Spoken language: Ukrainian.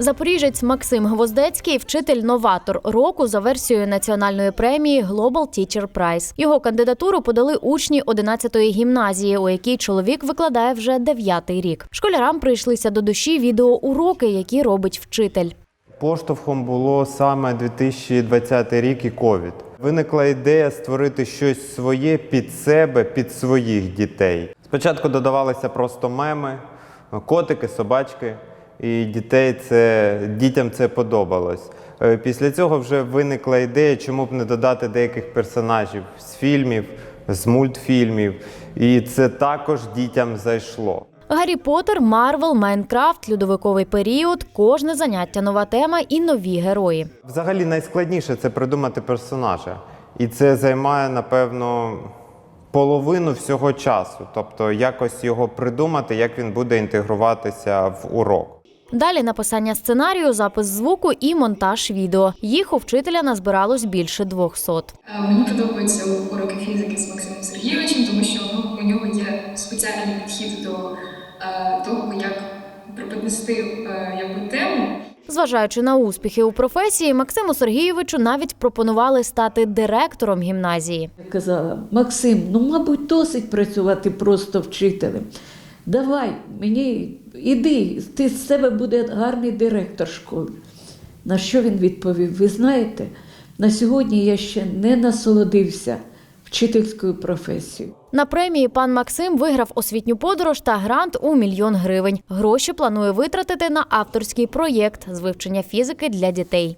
Запоріжець Максим Гвоздецький вчитель-новатор року за версією національної премії Global Teacher Prize. Його кандидатуру подали учні 11-ї гімназії, у якій чоловік викладає вже 9-й рік. Школярам прийшлися до душі відеоуроки, які робить вчитель. Поштовхом було саме 2020 рік і ковід. Виникла ідея створити щось своє під себе, під своїх дітей. Спочатку додавалися просто меми, котики, собачки, і дітей це, дітям це подобалось. Е, Після цього вже виникла ідея, чому б не додати деяких персонажів з фільмів, з мультфільмів. І це також дітям зайшло. Гаррі Поттер, Марвел, Майнкрафт, льодовиковий період, кожне заняття нова тема і нові герої. Взагалі найскладніше це придумати персонажа. І це займає, напевно, половину всього часу. Тобто якось його придумати, як він буде інтегруватися в урок. Далі написання сценарію, запис звуку і монтаж відео. Їх у вчителя назбиралось більше 200. Е, Мені подобаються уроки фізики з Максимом Сергійовичем, тому що ну, у нього є спеціальний підхід до е, того, як преподнести е, якби, тему. Зважаючи на успіхи у професії, Максиму Сергійовичу навіть пропонували стати директором гімназії. Я казала, Максим, ну мабуть, досить працювати просто вчителем. Давай, мені іди, ти з себе буде гарний директор школи. На що він відповів? Ви знаєте, на сьогодні я ще не насолодився вчительською професією. На премії пан Максим виграв освітню подорож та грант у мільйон гривень. Гроші планує витратити на авторський проєкт з вивчення фізики для дітей.